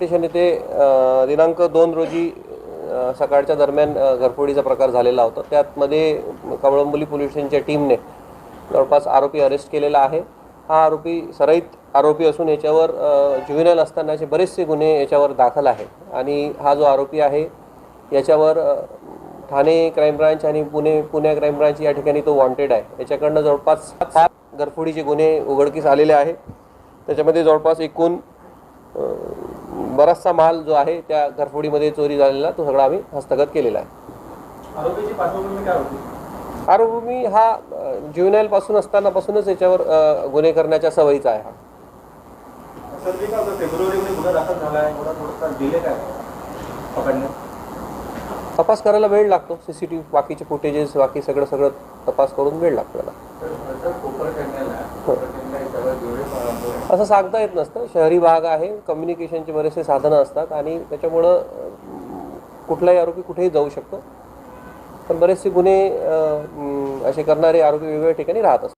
ते येथे दिनांक दोन रोजी सकाळच्या दरम्यान घरफोडीचा प्रकार झालेला होता. त्यातमध्ये कवळंबोली पोलीस स्टेशनच्या टीमने जवळपास आरोपी अरेस्ट केलेला आहे. हा आरोपी सराईत आरोपी असून याच्यावर ज्युव्हिनल असतानाचे बरेचसे गुन्हे याच्यावर दाखल आहेत. आणि हा जो आरोपी आहे याच्यावर ठाणे क्राईम ब्रांच आणि पुणे पुणे क्राईम ब्रांच या ठिकाणी तो वॉन्टेड आहे. याच्याकडनं जवळपास सात घरफोडीचे गुन्हे उघडकीस आलेले आहे त्याच्यामध्ये जवळपास एकूण बराचसा माल जो आहे त्या घरफोडीमध्ये चोरी झालेला तो सगळा आम्ही हस्तगत केलेला आहे. आरोपी हा ज्युनाईल पासून असतानापासूनच याच्यावर गुन्हे करण्याच्या सवयीचा आहे हा. तपास करायला वेळ लागतो. सी सी टी व्ही बाकीचे फुटेजेस बाकी सगळं सगळं तपास करून वेळ लागतो त्याला. असं सांगता येत नसतं. शहरी भाग आहे कम्युनिकेशनचे बरेचसे साधनं असतात आणि त्याच्यामुळं कुठलाही आरोपी कुठेही जाऊ शकतो. पण बरेचसे गुन्हे असे करणारे आरोपी वेगवेगळ्या ठिकाणी राहत असतात.